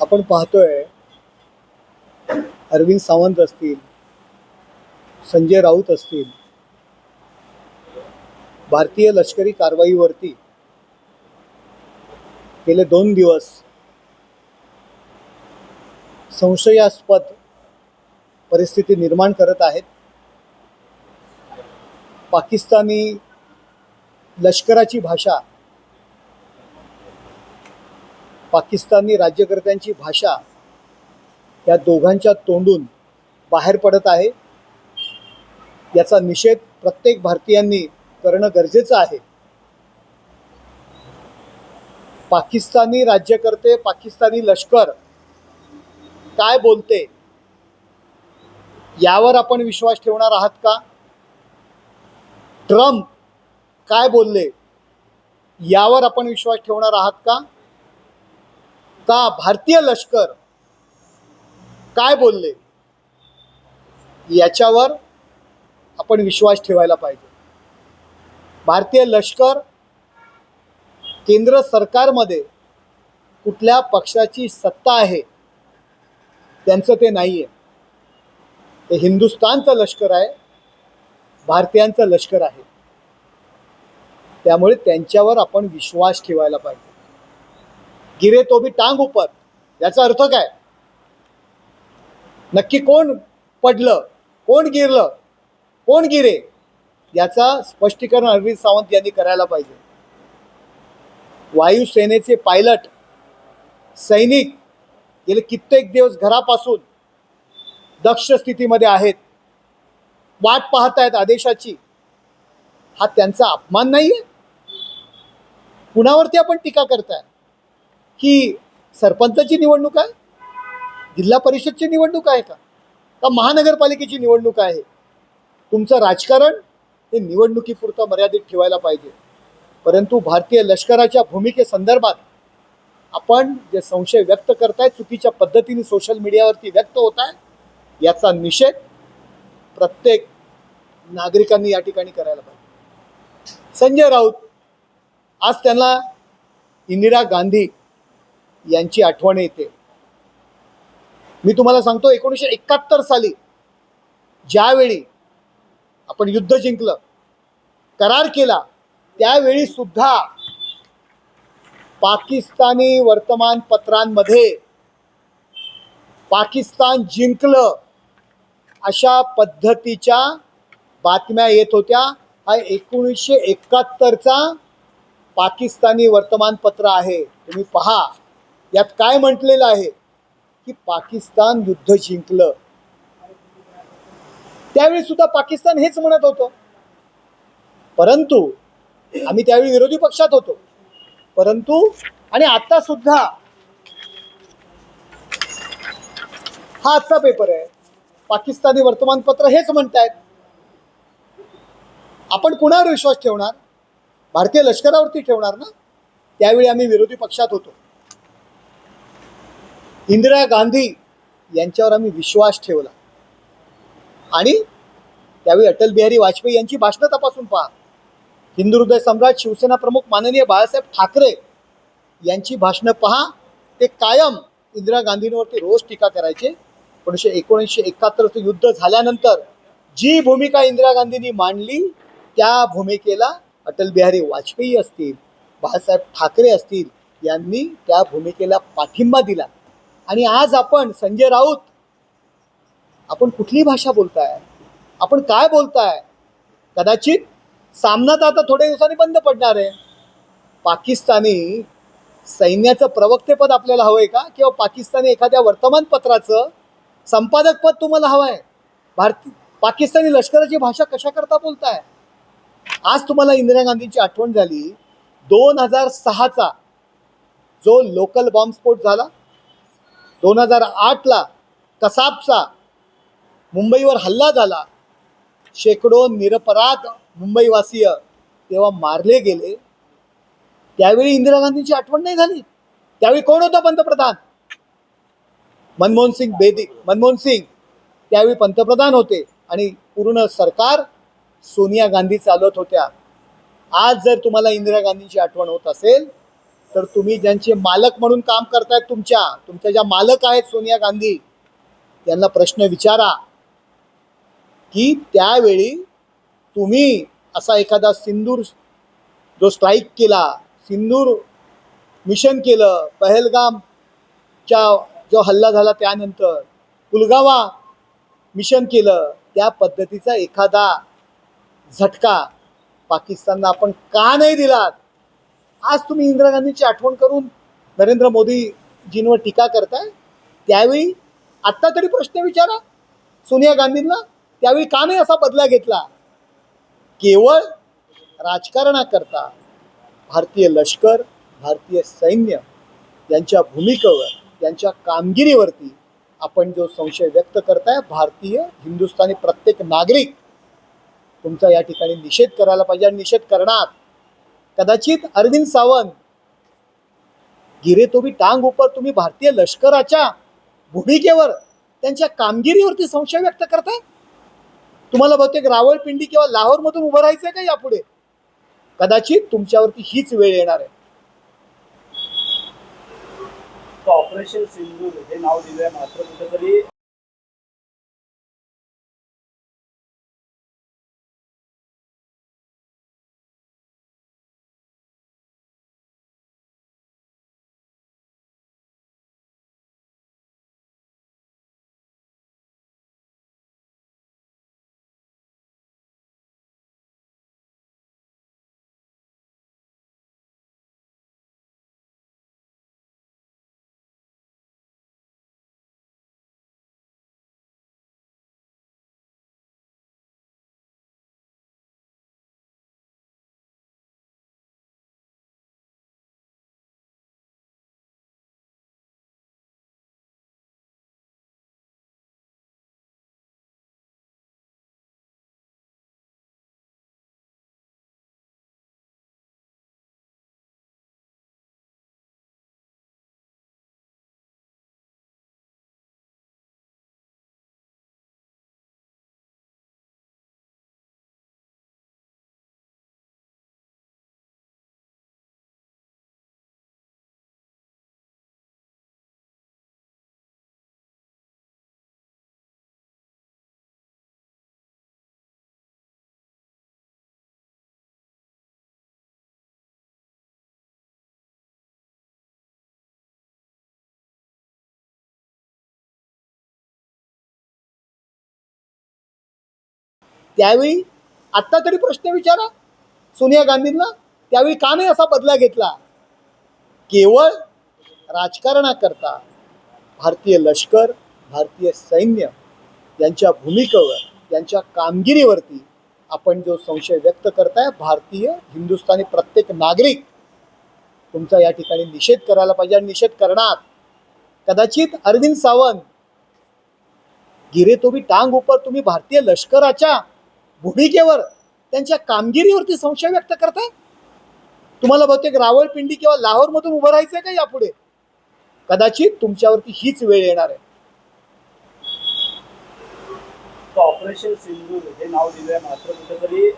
आपण पाहतोय अरविंद सावंत असतील संजय राऊत असतील भारतीय लष्करी कारवाईवरती गेले दोन दिवस संशयास्पद परिस्थिती निर्माण करत आहेत. पाकिस्तानी लष्कराची भाषा पाकिस्तानी राज्यकर्त्यांची भाषा या दोघांच्या तोंडून बाहेर पडत आहे. याचा निषेध प्रत्येक भारतीयांनी करणं गरजेचं आहे. पाकिस्तानी राज्यकर्ते पाकिस्तानी लष्कर काय बोलते? यावर आपण विश्वास ठेवणार आहात का? ट्रम्प काय बोलले? यावर आपण विश्वास ठेवणार आहात का? का भारतीय लष्कर काय बोलले? याच्यावर आपण विश्वास ठेवायला पाहिजे. भारतीय लष्कर केंद्र सरकारमध्ये कुठल्या पक्षाची सत्ता आहे त्यांचं ते नाही आहे ते हिंदुस्थानचं लष्कर आहे भारतीयांचं लष्कर आहे. त्यामुळे त्यांच्यावर आपण विश्वास ठेवायला पाहिजे. गिरे तो भी टांग उपर याचा अर्थ काय? नक्की कोण पडलं? कोण गिरलं? कोण गिरे? याचा स्पष्टीकरण अरविंद सावंत यांनी करायला पाहिजे. वायुसेनेचे पायलट सैनिक गेले कित्येक दिवस घरापासून दक्ष स्थितीमध्ये आहेत. वाट पाहत आहेत आदेशाची. हा त्यांचा अपमान नाही आहे कुणावरती आपण टीका करताय? की सरपंचाची निवडणूक आहे? जिल्हा परिषदची निवडणूक आहे का? का महानगरपालिकेची निवडणूक आहे? तुमचं राजकारण हे निवडणुकीपुरतं मर्यादित ठेवायला पाहिजे. परंतु भारतीय लष्कराच्या भूमिकेसंदर्भात आपण जे संशय व्यक्त करताय चुकीच्या पद्धतीने सोशल मीडियावरती व्यक्त होत आहे याचा निषेध प्रत्येक नागरिकांनी या ठिकाणी करायला पाहिजे. संजय राऊत आज त्यांना इंदिरा गांधी यांची आठवण येते. मी तुम्हाला सांगतो एकोणीसशे एकाहत्तर साली ज्यावेळी आपण युद्ध जिंकलं करार केला त्यावेळी सुद्धा पाकिस्तानी वर्तमानपत्रांमध्ये पाकिस्तान जिंकलं अशा पद्धतीच्या बातम्या येत होत्या. हा एकोणीसशे एकाहत्तरचा पाकिस्तानी वर्तमानपत्र आहे. तुम्ही पहा. यात काय म्हटलेलं आहे? की पाकिस्तान युद्ध जिंकलं. त्यावेळी सुद्धा पाकिस्तान हेच म्हणत होतं. परंतु आम्ही त्यावेळी विरोधी पक्षात होतो. परंतु आणि आता सुद्धा हा आजचा पेपर आहे. पाकिस्तानी वर्तमानपत्र हेच म्हणतायत. आपण कुणावर विश्वास ठेवणार? भारतीय लष्करावरती ठेवणार ना? त्यावेळी आम्ही विरोधी पक्षात होतो. इंदिरा गांधी यांच्यावर आम्ही विश्वास ठेवला. आणि त्यावेळी अटल बिहारी वाजपेयी यांची भाषणं तपासून पहा. हिंदू हृदय सम्राट शिवसेना प्रमुख माननीय बाळासाहेब ठाकरे यांची भाषणं पहा. ते कायम इंदिरा गांधींवरती रोज टीका करायचे. एकोणीसशे एकोणीसशे एकाहत्तरचं युद्ध झाल्यानंतर जी भूमिका इंदिरा गांधींनी मांडली त्या भूमिकेला अटल बिहारी वाजपेयी असतील बाळासाहेब ठाकरे असतील यांनी त्या भूमिकेला पाठिंबा दिला. आणि आज आपण संजय राऊत आपण कुठली भाषा बोलताय? आपण काय बोलताय? कदाचित सामना तर आता थोड्या दिवसांनी बंद पडणार आहे. पाकिस्तानी सैन्याचं प्रवक्तेपद आपल्याला हवंय का? किंवा पाकिस्तानी एखाद्या वर्तमानपत्राचं संपादक पद तुम्हाला हवं आहे भारती पाकिस्तानी लष्कराची भाषा कशा करता बोलताय? आज तुम्हाला इंदिरा गांधींची आठवण झाली. दोन हजार सहाचा जो लोकल बॉम्बस्फोट झाला दोन हजार आठला कसाबचा मुंबईवर हल्ला झाला. शेकडो निरपराध मुंबईवासीय तेव्हा मारले गेले. त्यावेळी इंदिरा गांधींची आठवण नाही झाली. त्यावेळी कोण होता पंतप्रधान? मनमोहन सिंग बेदी मनमोहन सिंग त्यावेळी पंतप्रधान होते आणि पूर्ण सरकार सोनिया गांधी चालवत होत्या. आज जर तुम्हाला इंदिरा गांधींची आठवण होत असेल तर तुम्ही ज्यांचे मालक म्हणून काम करतायत तुमच्या तुमच्या ज्या मालक आहेत सोनिया गांधी यांना प्रश्न विचारा की त्यावेळी तुम्ही असा एखादा सिंदूर जो स्ट्राईक केला सिंदूर मिशन केलं पहलगामच्या जो हल्ला झाला त्यानंतर पुलगावा मिशन केलं त्या पद्धतीचा एखादा झटका पाकिस्तानला आपण का नाही दिलात? आज तुम्ही इंदिरा गांधींची आठवण करून नरेंद्र मोदीजींवर टीका करताय त्यावेळी आत्ता तरी प्रश्न विचारा. सोनिया गांधींना त्यावेळी का नाही असा बदला घेतला? केवळ राजकारणाकरता भारतीय लष्कर भारतीय सैन्य यांच्या भूमिकेवर यांच्या कामगिरीवरती आपण जो संशय व्यक्त करताय भारतीय हिंदुस्थानी प्रत्येक नागरिक तुमचा या ठिकाणी निषेध करायला पाहिजे आणि निषेध करणार. कदाचित अरविंद सावंत. गिरे तो भी टांग ऊपर तुम्ही भारतीय लष्कराच्या भूमिकेवर त्यांच्या कामगिरीवरती संशय व्यक्त करताय? तुम्हाला बहुतेक रावळपिंडी किंवा लाहोरमधून उभं राहायचंय का यापुढे? कदाचित तुमच्यावरती हीच वेळ येणार आहे. ऑपरेशन सिंधू हे नाव दिलंय मात्र कुठेतरी त्यावेळी आत्ता तरी प्रश्न विचारा. सोनिया गांधींना त्यावेळी का नाही असा बदला घेतला? केवळ राजकारणाकरता भारतीय लष्कर भारतीय सैन्य यांच्या भूमिकेवर यांच्या कामगिरीवरती आपण जो संशय व्यक्त करताय भारतीय हिंदुस्थानी प्रत्येक नागरिक तुमचा या ठिकाणी निषेध करायला पाहिजे आणि निषेध करणार. कदाचित अरविंद सावंत गिरे तो भी टांग ऊपर तुम्ही भारतीय लष्कराच्या भूमिकेवर त्यांच्या कामगिरीवरती संशय व्यक्त करताय? तुम्हाला बहुतेक रावळपिंडी किंवा लाहोरमधून उभं राहायचंय का यापुढे? कदाचित तुमच्यावरती हीच वेळ येणार आहे. ऑपरेशन सिंधू हे नाव दिलंय मात्र कुठेतरी